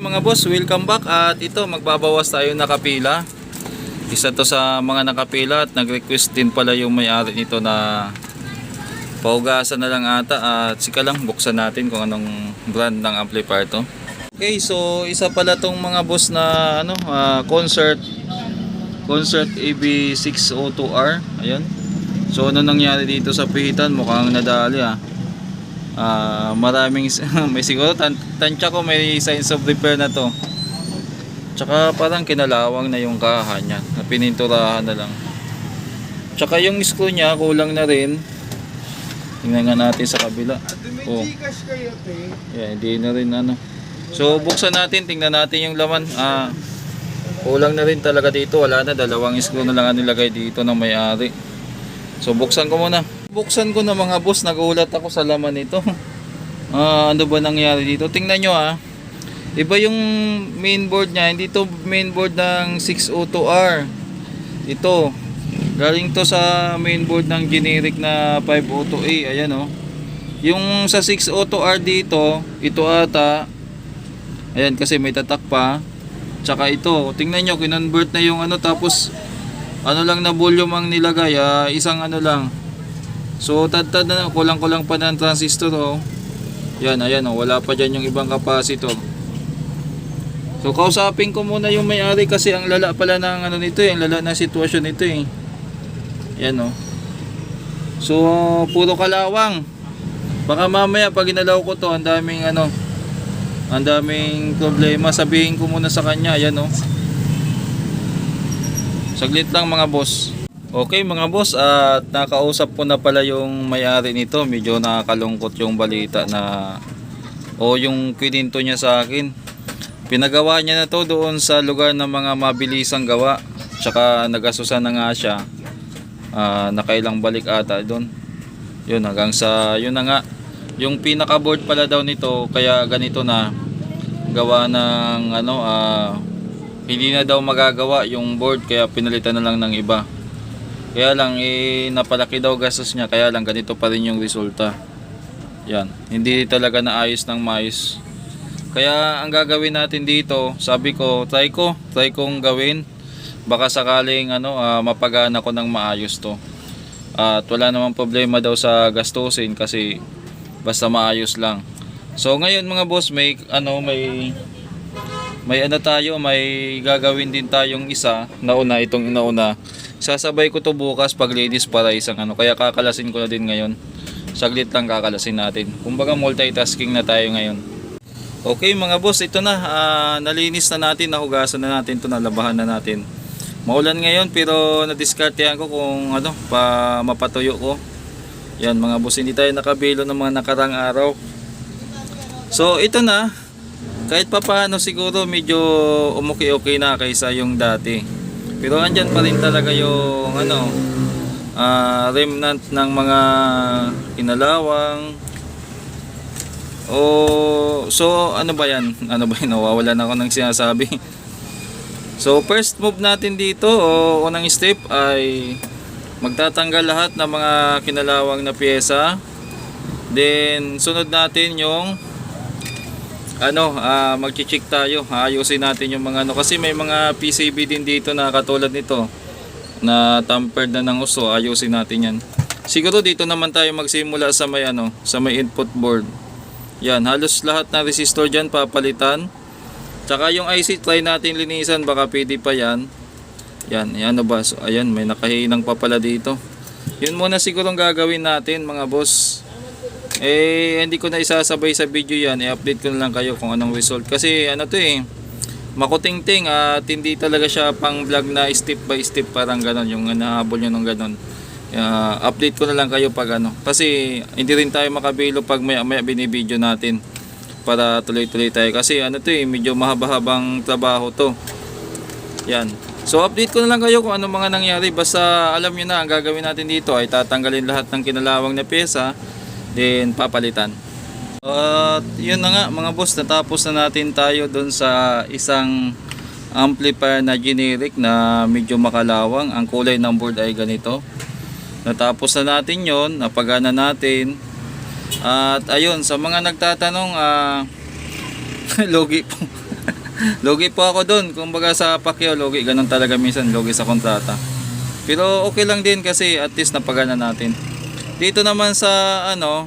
mga boss, welcome back at ito magbabawas tayo nakapila. Isa to sa mga nakapila at nag-request din pala yung may-ari nito na paugasan na lang ata at sika lang buksan natin kung anong brand ng amplifier to. Okay, so isa pala tong mga boss na ano, ah, concert concert AB602R. Ayan. So ano nangyari dito sa pihitan? Mukhang nadali ah. Ah, maraming may siguro tan tansya ko may signs of repair na to. Tsaka parang kinalawang na yung kaha niya. Na pininturahan na lang. Tsaka yung screw niya kulang na rin. Tingnan nga natin sa kabila. Oh. Yeah, hindi na rin ano. So buksan natin, tingnan natin yung laman. Ah, kulang na rin talaga dito. Wala na, dalawang screw na lang ang nilagay dito ng may-ari. So buksan ko muna. Buksan ko na mga boss, nagulat ako sa laman nito. Ah, ano ba nangyari dito? Tingnan nyo ah. Iba yung mainboard niya, hindi to mainboard ng 602R. Ito. Galing to sa mainboard ng generic na 502A. Ayan oh. Yung sa 602R dito, ito ata. Ayan kasi may tatak pa. Tsaka ito, tingnan nyo, kinonvert na yung ano tapos ano lang na volume ang nilagay, ah, isang ano lang. So tad-tad na kulang-kulang pa ng transistor oh. Yan, ayan oh, wala pa diyan yung ibang capacitor. So kausapin ko muna yung may-ari kasi ang lala pala ng ano nito eh, ang lala ng sitwasyon nito eh. Yan oh. So puro kalawang. Baka mamaya pag inalaw ko to, ang daming ano, ang daming problema. Sabihin ko muna sa kanya, yan oh. Saglit lang mga boss. Okay mga boss, at nakausap ko na pala yung may-ari nito. Medyo nakakalungkot yung balita na o yung kwinto niya sa akin. Pinagawa niya na to doon sa lugar ng mga mabilisang gawa. Tsaka nagasusan na nga siya. Ah, nakailang balik ata doon. Yun hanggang sa yun na nga. Yung pinaka board pala daw nito kaya ganito na gawa ng ano ah hindi na daw magagawa yung board kaya pinalitan na lang ng iba. Kaya lang eh napalaki daw gastos niya kaya lang ganito pa rin yung resulta. Yan, hindi talaga naayos ng maayos. Kaya ang gagawin natin dito, sabi ko, try ko, try kong gawin. Baka sakaling ano, ah, mapagana ko ng maayos to. At wala namang problema daw sa gastusin kasi basta maayos lang. So ngayon mga boss, may ano, may may ano tayo, may gagawin din tayong isa, nauna itong nauna. Sasabay ko to bukas pag ladies para isang ano, kaya kakalasin ko na din ngayon. Saglit lang kakalasin natin. Kumbaga multitasking na tayo ngayon. Okay mga boss, ito na. ah, nalinis na natin, nahugasan na natin to nalabahan na natin. Maulan ngayon pero nadiskartehan ko kung ano, pa mapatuyo ko. Yan mga boss, hindi tayo nakabilo ng mga nakarang araw. So ito na, kahit pa paano siguro medyo umuki-okay na kaysa yung dati. Pero andyan pa rin talaga yung ano, ah, remnant ng mga kinalawang. O so ano ba yan? Ano ba yun? Nawawala na ako ng sinasabi. So first move natin dito o unang step ay magtatanggal lahat ng mga kinalawang na pyesa. Then sunod natin yung ano, ah magche-check tayo. Ayusin natin yung mga ano kasi may mga PCB din dito na katulad nito na tampered na ng uso. Ayusin natin 'yan. Siguro dito naman tayo magsimula sa may ano, sa may input board. Yan, halos lahat na resistor diyan papalitan. Tsaka yung IC try natin linisan baka pwede pa 'yan. Yan, yan ano ba? So, ayan, may nakahinang pa pala dito. Yun muna siguro ang gagawin natin mga boss. Eh, hindi ko na isasabay sa video yan. I-update ko na lang kayo kung anong result. Kasi ano to eh, makuting-ting at hindi talaga siya pang vlog na step by step parang ganon. Yung nahabol nyo ng ganon. Uh, update ko na lang kayo pag ano. Kasi hindi rin tayo makabilo pag maya maya binibideo natin. Para tuloy-tuloy tayo. Kasi ano to eh, medyo mahaba-habang trabaho to. Yan. So update ko na lang kayo kung ano mga nangyari. Basta alam nyo na, ang gagawin natin dito ay tatanggalin lahat ng kinalawang na pyesa then papalitan. At yun na nga mga boss, natapos na natin tayo doon sa isang amplifier na generic na medyo makalawang. Ang kulay ng board ay ganito. Natapos na natin yon, napagana natin. At ayun, sa mga nagtatanong, ah, logi po. Logi po ako doon. Kumbaga sa Pacquiao, logi. Ganun talaga minsan, logi sa kontrata. Pero okay lang din kasi at least napagana natin. Dito naman sa ano,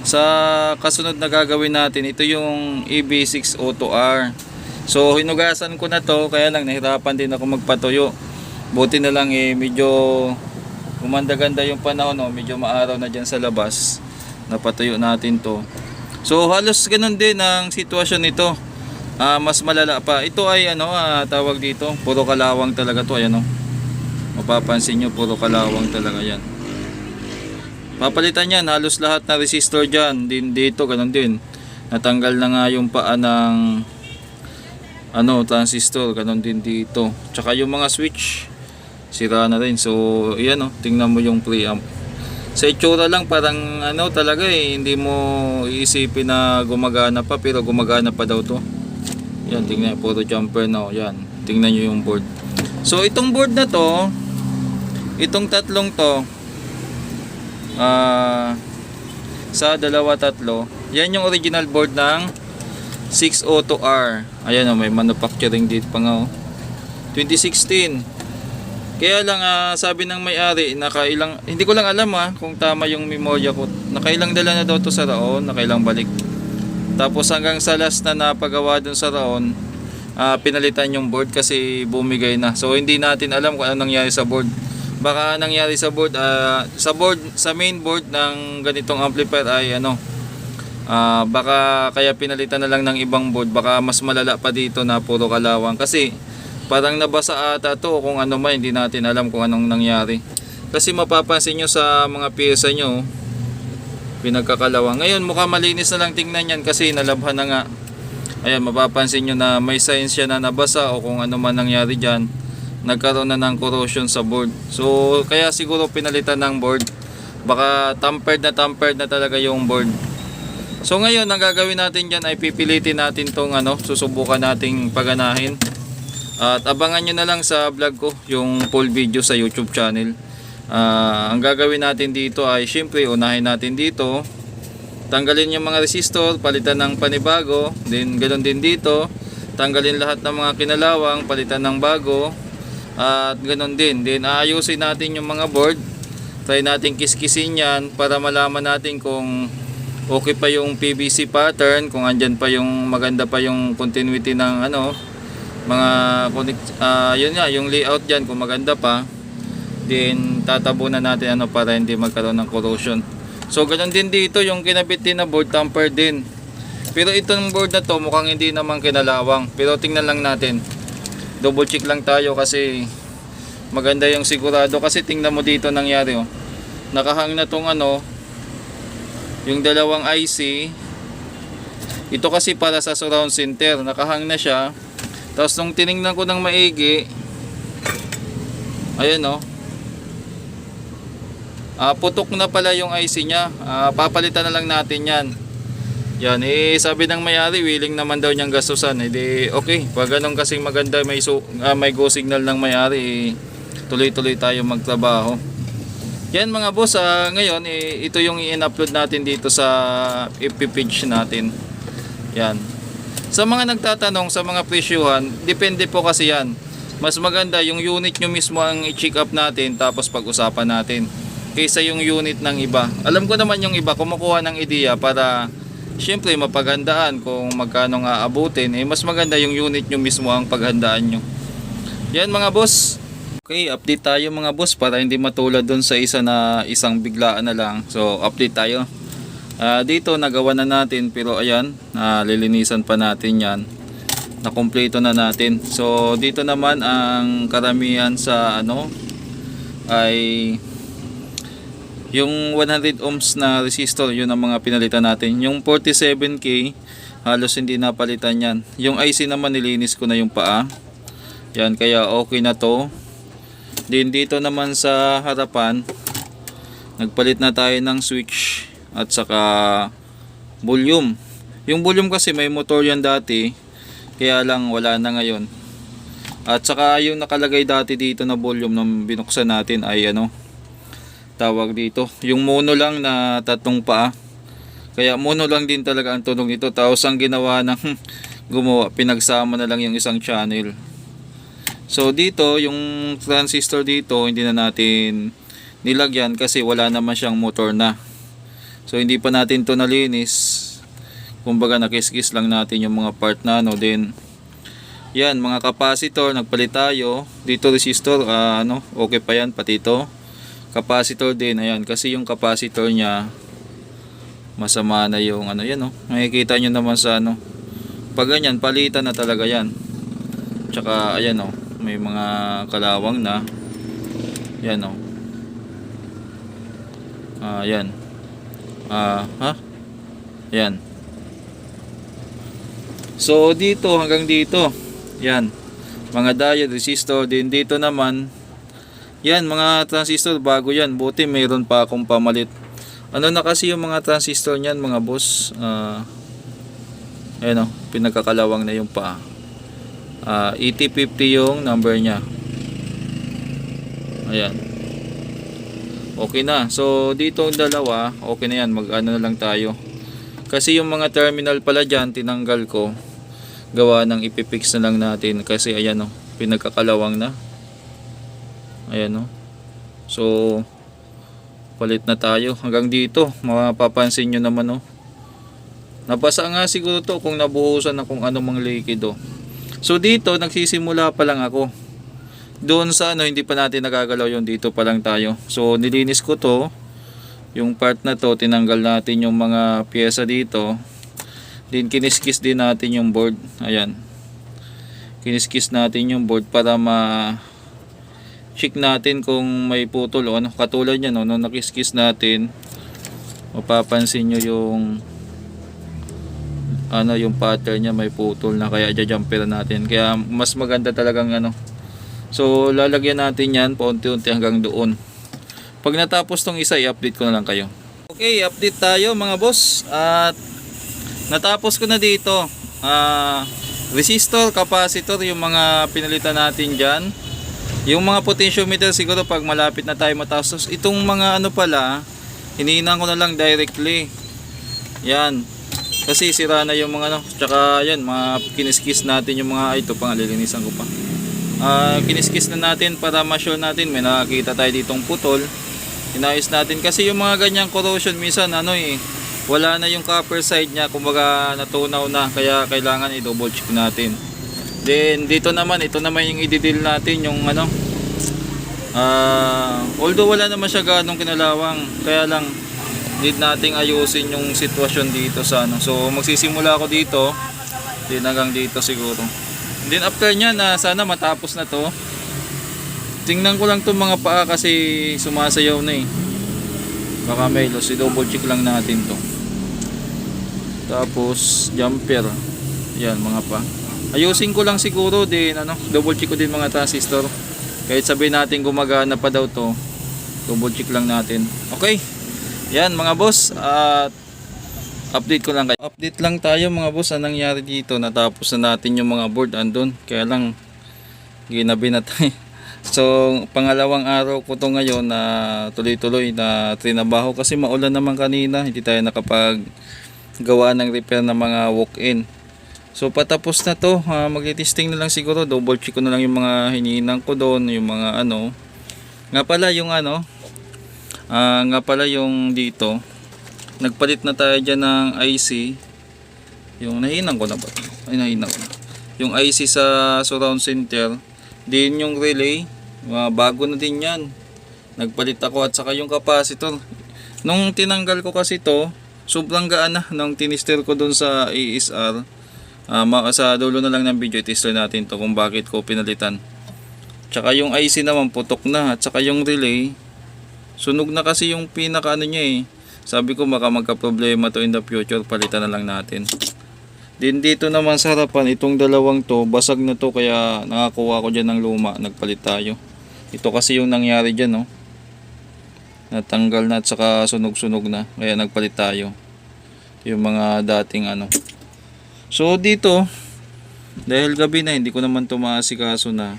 sa kasunod na gagawin natin, ito yung E EB6 Auto R. So hinugasan ko na to, kaya lang nahirapan din ako magpatuyo. Buti na lang eh, medyo gumanda-ganda yung panahon, no? medyo maaraw na dyan sa labas. Napatuyo natin to. So halos ganun din ang sitwasyon nito. Ah, mas malala pa. Ito ay ano, ah, tawag dito, puro kalawang talaga to, ayan oh. Mapapansin nyo, puro kalawang talaga yan. Papalitan yan, halos lahat na resistor dyan. Din dito, ganun din. Natanggal na nga yung paa ng ano, transistor, ganun din dito. Tsaka yung mga switch, sira na rin. So, yan oh, tingnan mo yung preamp. Sa itsura lang, parang ano talaga eh, hindi mo iisipin na gumagana pa, pero gumagana pa daw to. Yan, tingnan puro jumper na oh, yan. Tingnan nyo yung board. So, itong board na to, itong tatlong to, ah, sa dalawa tatlo, yan yung original board ng 602R. Ayan oh, may manufacturing date pa nga oh. 2016. Kaya lang ah, sabi ng may-ari, nakailang hindi ko lang alam ah kung tama yung memorya ko. Nakailang dala na daw to sa Raon, nakailang balik. Tapos hanggang sa last na napagawa dun sa Raon, ah, pinalitan yung board kasi bumigay na. So hindi natin alam kung ano nangyari sa board. Baka nangyari sa board ah, sa board sa main board ng ganitong amplifier ay ano Ah, baka kaya pinalitan na lang ng ibang board, baka mas malala pa dito na puro kalawang kasi parang nabasa ata to kung ano man hindi natin alam kung anong nangyari. Kasi mapapansin nyo sa mga pyesa nyo pinagkakalawang. Ngayon mukha malinis na lang tingnan yan kasi nalabhan na nga. Ayan mapapansin nyo na may signs siya na nabasa o kung ano man nangyari dyan nagkaroon na ng corrosion sa board. So kaya siguro pinalitan ng board. Baka tampered na tampered na talaga yung board. So ngayon, ang gagawin natin dyan ay pipilitin natin tong ano, susubukan nating paganahin. At abangan nyo na lang sa vlog ko, yung full video sa YouTube channel. Ah, ang gagawin natin dito ay syempre unahin natin dito. Tanggalin yung mga resistor, palitan ng panibago. Then ganoon din dito. Tanggalin lahat ng mga kinalawang, palitan ng bago. At ganoon din. Then aayusin natin yung mga board. Try natin kiskisin yan para malaman natin kung okay pa yung PVC pattern kung andyan pa yung maganda pa yung continuity ng ano mga ah, yun nga yung layout diyan kung maganda pa then tatabunan natin ano para hindi magkaroon ng corrosion so ganun din dito yung kinabit din na board tamper din pero itong board na to mukhang hindi naman kinalawang pero tingnan lang natin double check lang tayo kasi maganda yung sigurado. Kasi tingnan mo dito nangyari oh. Nakahang na tong ano yung dalawang IC ito kasi para sa surround center. Nakahang na siya. Tapos nung tiningnan ko ng maigi ayun oh. Ah, putok na pala yung IC niya. Ah, papalitan na lang natin yan yan eh sabi ng may-ari willing naman daw niyang gastusan eh di okay pag ganun kasing maganda may, so, ah, may go signal ng may-ari eh, tuloy-tuloy tayo magtrabaho yan mga boss, ah, ngayon eh, ito yung i-upload natin dito sa FB page natin. Yan. Sa mga nagtatanong sa mga presyuhan, depende po kasi yan. Mas maganda yung unit nyo mismo ang i-check up natin tapos pag-usapan natin. Kaysa yung unit ng iba. Alam ko naman yung iba kumukuha ng ideya para syempre mapaghandaan kung magkano nga abutin. Eh, mas maganda yung unit nyo mismo ang paghandaan nyo. Yan mga boss. Okay, update tayo mga boss para hindi matulad dun sa isa na isang biglaan na lang. So, update tayo. Ah, dito nagawa na natin pero ayan, ah, lilinisan pa natin 'yan. Nakumpleto na natin. So, dito naman ang karamihan sa ano ay yung 100 ohms na resistor, yun ang mga pinalitan natin. Yung 47K, halos hindi napalitan yan. Yung IC naman nilinis ko na yung paa. Yan, kaya okay na to. Din dito naman sa harapan, nagpalit na tayo ng switch at saka volume. Yung volume kasi may motor yan dati, kaya lang wala na ngayon. At saka yung nakalagay dati dito na volume nung binuksan natin ay ano, tawag dito. Yung mono lang na tatlong paa. Kaya mono lang din talaga ang tunog nito. Tapos ang ginawa ng gumawa, pinagsama na lang yung isang channel. So dito, yung transistor dito, hindi na natin nilagyan kasi wala naman siyang motor na. So hindi pa natin to nalinis. Kumbaga nakis-kis lang natin yung mga part na ano. Then, yan, mga capacitor, nagpalit tayo. Dito resistor, ah, ano, okay pa yan, pati ito. Capacitor din, ayan, kasi yung capacitor niya, masama na yung ano, yan oh. Makikita nyo naman sa ano. Pag ganyan, palitan na talaga yan. Tsaka, ayan oh, may mga kalawang na. Yan oh. Ah, yan. Ah, ha? Yan. So dito hanggang dito. Yan. Mga diode resistor din dito naman. Yan mga transistor bago yan. Buti mayroon pa akong pamalit. Ano na kasi yung mga transistor niyan mga boss? Ah Ayan o, pinagkakalawang na yung pa. Ah, 8050 yung number niya. Ayan. Okay na. So dito ang dalawa, okay na yan. Mag-ano na lang tayo. Kasi yung mga terminal pala dyan, tinanggal ko. Gawa ng ipipix na lang natin. Kasi ayan o, pinagkakalawang na. Ayan o. So, palit na tayo. Hanggang dito, mapapansin nyo naman o. Nabasa nga siguro to kung nabuhusan na kung ano mang likido. So dito, nagsisimula pa lang ako. Doon sa ano, hindi pa natin nagagalaw yung dito pa lang tayo. So nilinis ko to. Yung part na to, tinanggal natin yung mga pyesa dito. Din kiniskis din natin yung board. Ayan. Kiniskis natin yung board para ma check natin kung may putol o ano. Katulad yan, no, nung nakiskis natin, mapapansin nyo yung ano yung pattern niya may putol na kaya jumper natin. Kaya mas maganda talagang ano. So lalagyan natin yan paunti-unti hanggang doon. Pag natapos tong isa i-update ko na lang kayo. Okay update tayo mga boss. At natapos ko na dito ah resistor capacitor yung mga pinalitan natin dyan yung mga potentiometer siguro pag malapit na tayo matapos itong mga ano pala hinihinan ko na lang directly yan kasi sira na yung mga ano, tsaka yan, mga kiniskis natin yung mga ito pang lilinisan ko pa. Ah, kiniskis na natin para ma-sure natin may nakakita tayo ditong putol. Inayos natin kasi yung mga ganyang corrosion minsan ano eh, wala na yung copper side niya, kumbaga natunaw na kaya kailangan i-double check natin. Then dito naman, ito naman yung i-deal natin yung ano. Ah, although wala naman siya ganong kinalawang, kaya lang need nating ayusin yung sitwasyon dito sa ano. So magsisimula ako dito. Then hanggang dito siguro. Then after niya na sana matapos na to. Tingnan ko lang tong mga paa kasi sumasayaw na eh. Baka may loss. I-double check lang natin to. Tapos jumper. Yan mga pa. Ayusin ko lang siguro din ano, double check ko din mga transistor. Kahit sabihin natin gumagana pa daw to. Double check lang natin. Okay. Yan mga boss at update ko lang kayo. Update lang tayo mga boss anong nangyari dito. Natapos na natin yung mga board andun. Kaya lang ginabi na tayo. So pangalawang araw ko to ngayon na tuloy-tuloy na trinabaho kasi maulan naman kanina. Hindi tayo nakapag gawa ng repair ng mga walk-in. So patapos na to, uh, mag-testing na lang siguro. Double check ko na lang yung mga hinihinang ko doon, yung mga ano. Nga pala yung ano, Ah, nga pala yung dito, nagpalit na tayo dyan ng IC. Yung nahinang ko na ba? Ay, nahinang ko na. Yung IC sa surround center. Din yung relay. mga bago na din yan. Nagpalit ako at saka yung capacitor. Nung tinanggal ko kasi to, sobrang gaan na nung tinister ko dun sa ASR. Ma- sa dulo na lang ng video, tester natin to kung bakit ko pinalitan. Tsaka yung IC naman putok na at saka yung relay Sunog na kasi yung pinaka ano niya eh. Sabi ko baka magka-problema to in the future, palitan na lang natin. Din dito naman sa harapan, itong dalawang to, basag na to kaya nakakuha ko dyan ng luma, nagpalit tayo. Ito kasi yung nangyari dyan no. Natanggal na at saka sunog-sunog na, kaya nagpalit tayo. Yung mga dating ano. So dito, dahil gabi na, hindi ko naman tumasikaso na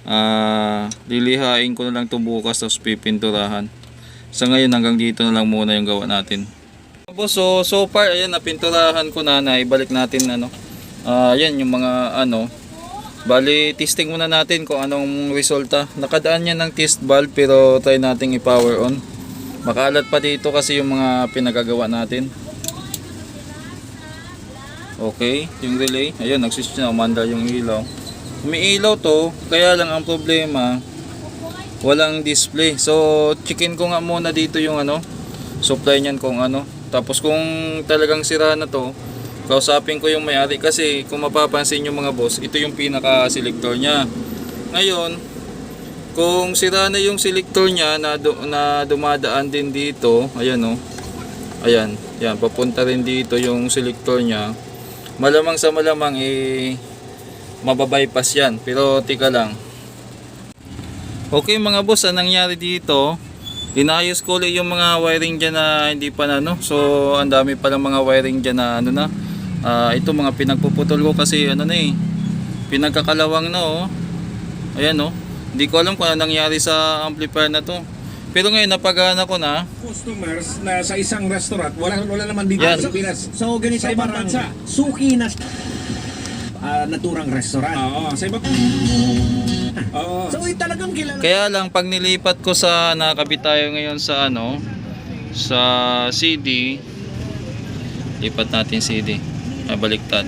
ah lilihain ko na lang ito bukas tapos pipinturahan sa ngayon hanggang dito na lang muna yung gawa natin Boss, so, so far ayan napinturahan ko na na ibalik natin ano Ah, yan yung mga ano. Bali, testing muna natin kung anong resulta. Nakadaan yan ng test valve pero try nating i-power on. Makalat pa dito kasi yung mga pinagagawa natin. Okay, yung relay. Ayun, nagswitch na, umandar yung ilaw. Umiilaw to, kaya lang ang problema, walang display. So, checkin ko nga muna dito yung ano, supply niyan kung ano. Tapos kung talagang sira na to, kausapin ko yung may-ari kasi kung mapapansin yung mga boss, ito yung pinaka-selector niya. Ngayon, kung sira na yung selector niya na, du- na dumadaan din dito, ayan oh. Ayan, yan, papunta rin dito yung selector niya. Malamang sa malamang eh mababypass yan. Pero tika lang. Okay mga boss, anong nangyari dito? Inayos ko ulit yung mga wiring dyan na hindi pa na no. So ang dami pa lang mga wiring dyan na ano na. Ah, ito mga pinagpuputol ko kasi ano na eh. Pinagkakalawang na oh. Ayan oh. Hindi ko alam kung ano nangyari sa amplifier na to. Pero ngayon napagana ko na. customers na sa isang restaurant, wala wala naman dito Yan. sa Pinas. So ganito Sa ibang bansa. suki na ah, naturang restaurant. Oo, sa ibang Oo. So eh, talagang kilala. Kaya lang pag nilipat ko sa nakabit tayo ngayon sa ano sa CD lipat natin CD ay baliktad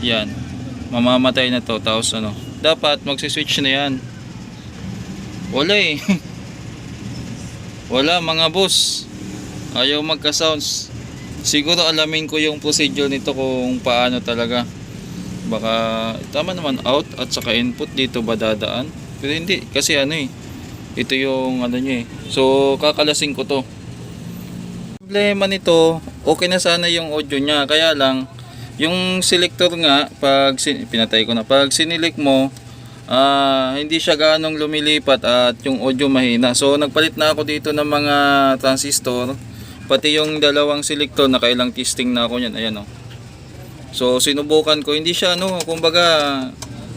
yan mamamatay na to tapos ano dapat magsiswitch na yan wala eh. Wala mga boss. Ayaw magka sounds siguro alamin ko yung procedure nito kung paano talaga. Baka tama naman out at saka input dito ba dadaan? Pero hindi kasi ano eh ito yung ano nyo eh. So kakalasing ko to. Problema nito okay na sana yung audio niya. Kaya lang yung selector nga pag pinatay ko na pag sinilik mo ah hindi siya ganong lumilipat at yung audio mahina so nagpalit na ako dito ng mga transistor pati yung dalawang selector nakailang testing na ako yan ayan oh So sinubukan ko, hindi siya ano, kumbaga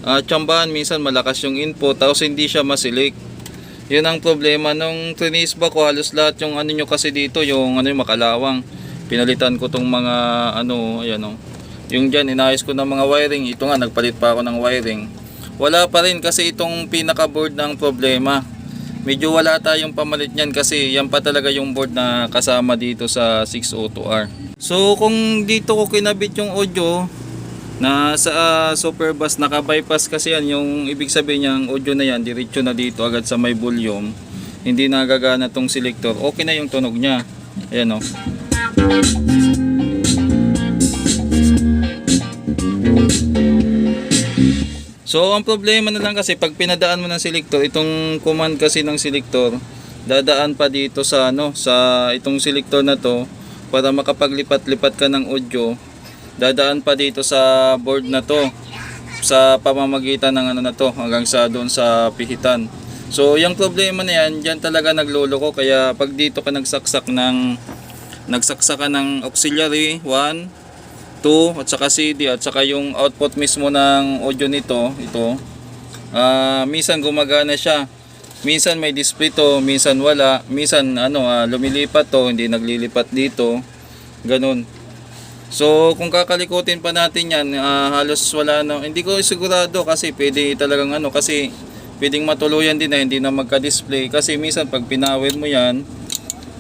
uh, tsambahan minsan malakas yung input tapos hindi siya masilik. Yun ang problema nung trinis ba ko halos lahat yung ano nyo kasi dito yung ano yung makalawang. Pinalitan ko tong mga ano, ayan oh. Yung dyan, inayos ko ng mga wiring. Ito nga, nagpalit pa ako ng wiring. Wala pa rin kasi itong pinaka-board ng problema. Medyo wala tayong pamalit niyan kasi yan pa talaga yung board na kasama dito sa 602R. So kung dito ko kinabit yung audio na sa ah, super bass naka-bypass kasi yan yung ibig sabihin niyang audio na yan diretso na dito agad sa may volume hindi nagagana tong selector okay na yung tunog niya ayan oh. o So ang problema na lang kasi pag pinadaan mo ng selector, itong command kasi ng selector, dadaan pa dito sa ano, sa itong selector na to para makapaglipat-lipat ka ng audio, dadaan pa dito sa board na to sa pamamagitan ng ano na to hanggang sa doon sa pihitan. So yung problema na yan, diyan talaga nagluloko kaya pag dito ka nagsaksak ng nagsaksak ka ng auxiliary 1 2 at saka CD at saka yung output mismo ng audio nito ito. Ah minsan gumagana siya. Minsan may display to minsan wala. Minsan ano ah, lumilipat to hindi naglilipat dito. Ganun. So kung kakalikutin pa natin yan ah, halos wala na. Hindi ko sigurado kasi pwede talagang ano kasi pwedeng matuluyan din na hindi na magka-display. Kasi minsan pag pinawid mo yan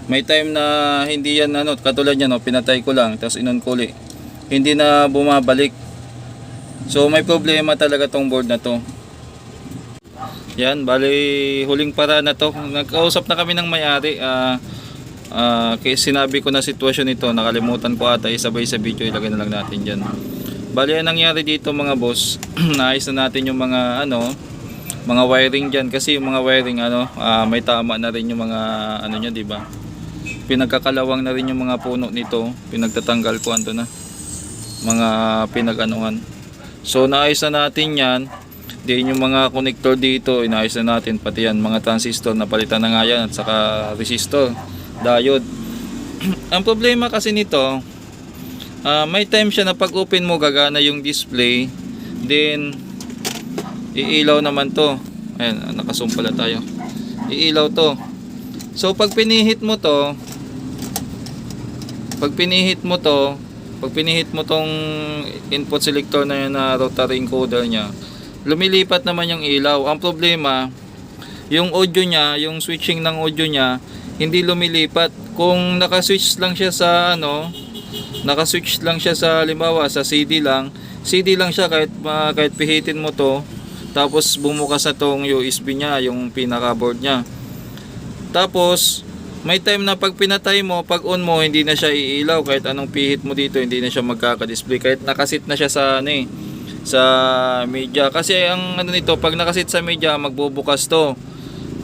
may time na hindi yan ano katulad yan no, pinatay ko lang tapos inon hindi na bumabalik. So may problema talaga tong board na to. Yan, bali huling para na to. Nagkausap na kami ng may-ari. ah ah, kaya sinabi ko na sitwasyon nito, nakalimutan ko ata isabay sa video, ilagay na lang natin diyan. Bali ang nangyari dito mga boss, naayos na natin yung mga ano, mga wiring diyan kasi yung mga wiring ano, ah, may tama na rin yung mga ano niya, di ba? Pinagkakalawang na rin yung mga puno nito, pinagtatanggal ko ando na mga pinag-anuhan. So naayos na natin yan. Din yung mga connector dito, inaayos na natin pati yan mga transistor na palitan na nga yan at saka resistor, diode. Ang problema kasi nito, ah, may time siya na pag open mo gagana yung display, then iilaw naman to. Ayan, nakasum pala tayo. Iilaw to. So pag pinihit mo to, pag pinihit mo to, pag pinihit mo tong input selector na yun na rotary encoder niya, lumilipat naman yung ilaw. Ang problema, yung audio niya, yung switching ng audio niya, hindi lumilipat. Kung naka-switch lang siya sa ano, naka-switch lang siya sa limbawa sa CD lang, CD lang siya kahit ma- kahit pihitin mo to, tapos bumukas na tong USB niya, yung pinaka board niya. Tapos may time na pag pinatay mo, pag on mo, hindi na siya iilaw kahit anong pihit mo dito, hindi na siya magkaka-display kahit nakasit na siya sa ano eh, sa media. Kasi ang ano nito, pag nakasit sa media, magbubukas to.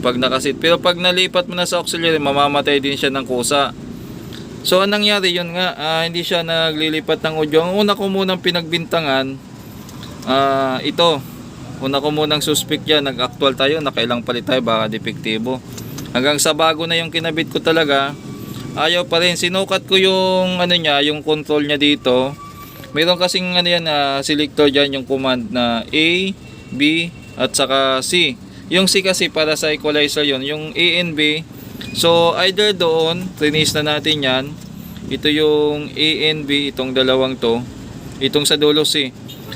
Pag nakasit. Pero pag nalipat mo na sa auxiliary, mamamatay din siya ng kusa. So, anong nangyari yun nga, ah, hindi siya naglilipat ng audio. Ang una ko munang pinagbintangan, ah, ito. Una ko munang suspect yan, nag-actual tayo, nakailang palit tayo, baka depektibo. Hanggang sa bago na yung kinabit ko talaga, ayaw pa rin. Sinukat ko yung ano niya, yung control niya dito. Meron kasing ano yan, ah, selector dyan, yung command na A, B, at saka C. Yung C kasi para sa equalizer yon yung A and B. So either doon, trinis na natin yan. Ito yung A and B, itong dalawang to. Itong sa dulo C.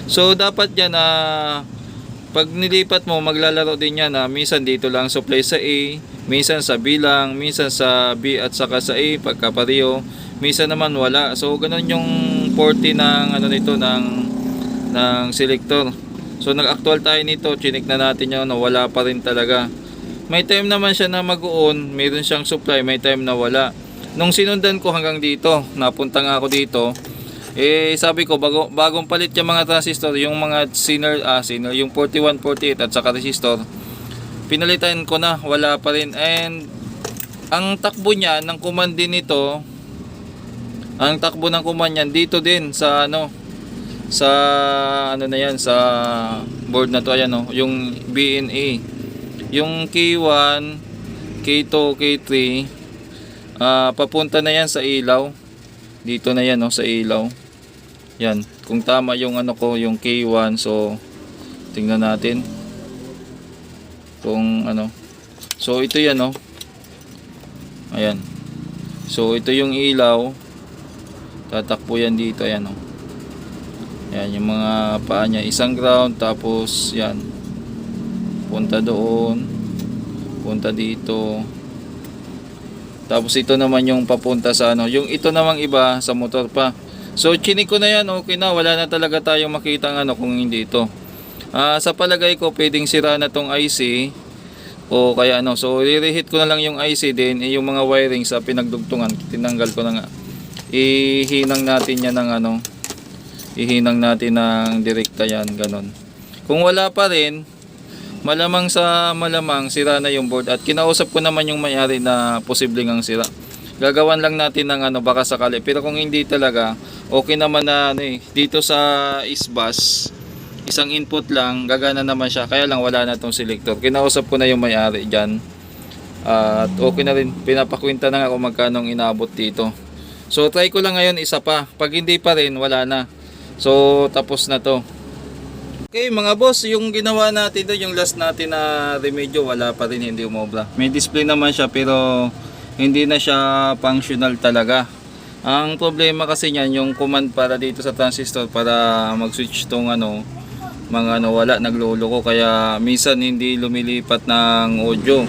So dapat yan na pag nilipat mo, maglalaro din yan na minsan dito lang supply sa A, minsan sa B lang, minsan sa B at saka sa A pagkapareho, minsan naman wala. So ganun yung 40 ng ano nito ng ng selector. So nag-actual tayo nito, chinik na natin yun wala pa rin talaga. May time naman siya na mag-on, mayroon siyang supply, may time na wala. Nung sinundan ko hanggang dito, napunta nga ako dito, eh sabi ko bago, bagong palit yung mga transistor, yung mga sinner, ah, sinner, yung 41, 48 at saka resistor, pinalitan ko na, wala pa rin. And ang takbo niya ng command din nito, ang takbo ng command niyan dito din sa ano sa ano na yan sa board na to ayan oh, yung BNA. Yung K1, K2, K3 ah papunta na yan sa ilaw. Dito na yan oh, sa ilaw. Yan, kung tama yung ano ko, yung K1 so tingnan natin kung ano. So ito yan oh. Ayan. So ito yung ilaw. Tatakbo yan dito ayan oh. Yan yung mga paa niya. Isang ground tapos yan. Punta doon. Punta dito. Tapos ito naman yung papunta sa ano. Yung ito namang iba sa motor pa. So chinik ko na yan. Okay na. Wala na talaga tayong makita ano kung hindi ito. Ah, sa palagay ko pwedeng sira na tong IC o kaya ano. So i-reheat ko na lang yung IC din. Eh, yung mga wiring sa pinagdugtungan. Tinanggal ko na nga. Ihinang natin yan ng ano ihinang natin ng direkta yan, ganon. Kung wala pa rin, malamang sa malamang sira na yung board at kinausap ko naman yung may-ari na posibleng ang sira. Gagawan lang natin ng ano baka sakali. Pero kung hindi talaga, okay naman na ano eh, dito sa isbus, isang input lang, gagana naman siya. Kaya lang wala na tong selector. Kinausap ko na yung may-ari diyan. At okay na rin, pinapakwenta na nga kung magkano ang inabot dito. So try ko lang ngayon isa pa. Pag hindi pa rin, wala na. So, tapos na to. Okay mga boss, yung ginawa natin doon, yung last natin na remedyo, wala pa rin, hindi umobra. May display naman siya pero hindi na siya functional talaga. Ang problema kasi niyan, yung command para dito sa transistor para mag-switch tong ano, mga ano, wala, nagluloko kaya minsan hindi lumilipat ng audio.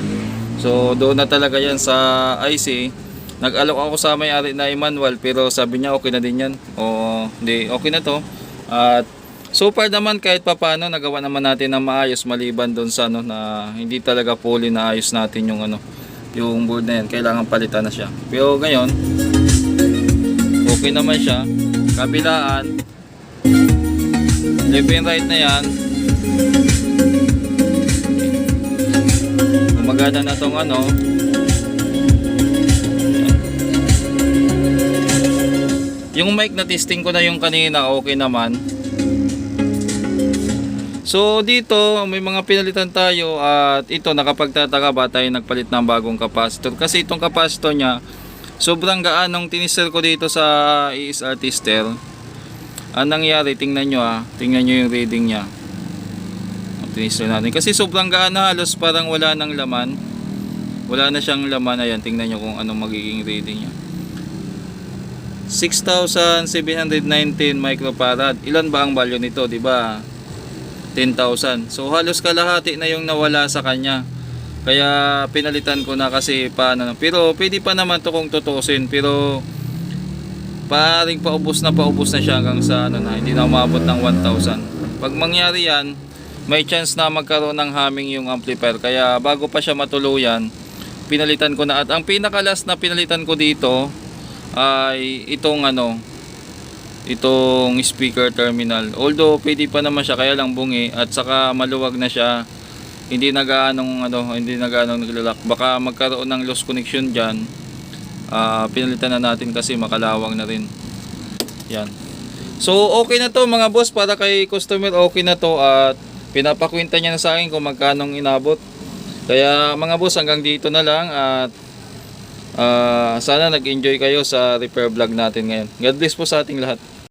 So doon na talaga yan sa IC. Nag-alok ako sa may-ari na manual pero sabi niya okay na din yan. O hindi, okay na to. At so far naman kahit papano nagawa naman natin na maayos maliban doon sa ano na hindi talaga fully na ayos natin yung ano yung board na yan. Kailangan palitan na siya. Pero ngayon okay naman siya. Kabilaan left and right na yan. Gumagana na tong ano Yung mic na testing ko na yung kanina, okay naman. So dito, may mga pinalitan tayo at ito nakapagtataka ba tayo nagpalit ng bagong capacitor. Kasi itong capacitor niya, sobrang gaan nung tinister ko dito sa ESR tester. Ang nangyari, tingnan nyo ah, tingnan nyo yung reading niya. Tinister natin. Kasi sobrang gaan na halos parang wala nang laman. Wala na siyang laman. Ayan, tingnan nyo kung anong magiging reading niya. 6,719 microfarad. Ilan ba ang value nito, 'di ba? 10,000. So halos kalahati na yung nawala sa kanya. Kaya pinalitan ko na kasi paano. Pero pwede pa naman to kung tutusin. Pero paring paubos na paubos na siya hanggang sa ano na, hindi na umabot ng 1,000. Pag mangyari yan, may chance na magkaroon ng humming yung amplifier. Kaya bago pa siya matuluyan, pinalitan ko na. At ang pinakalas na pinalitan ko dito ay itong ano, itong speaker terminal. Although pwede pa naman siya kaya lang bungi at saka maluwag na siya. Hindi na gaanong ano, hindi na gaanong naglalak. Baka magkaroon ng lost connection diyan. Ah, pinalitan na natin kasi makalawang na rin. Yan. So okay na to mga boss para kay customer okay na to at pinapakwenta niya na sa akin kung magkano inabot. Kaya mga boss hanggang dito na lang at ah, sana nag-enjoy kayo sa repair vlog natin ngayon. God bless po sa ating lahat.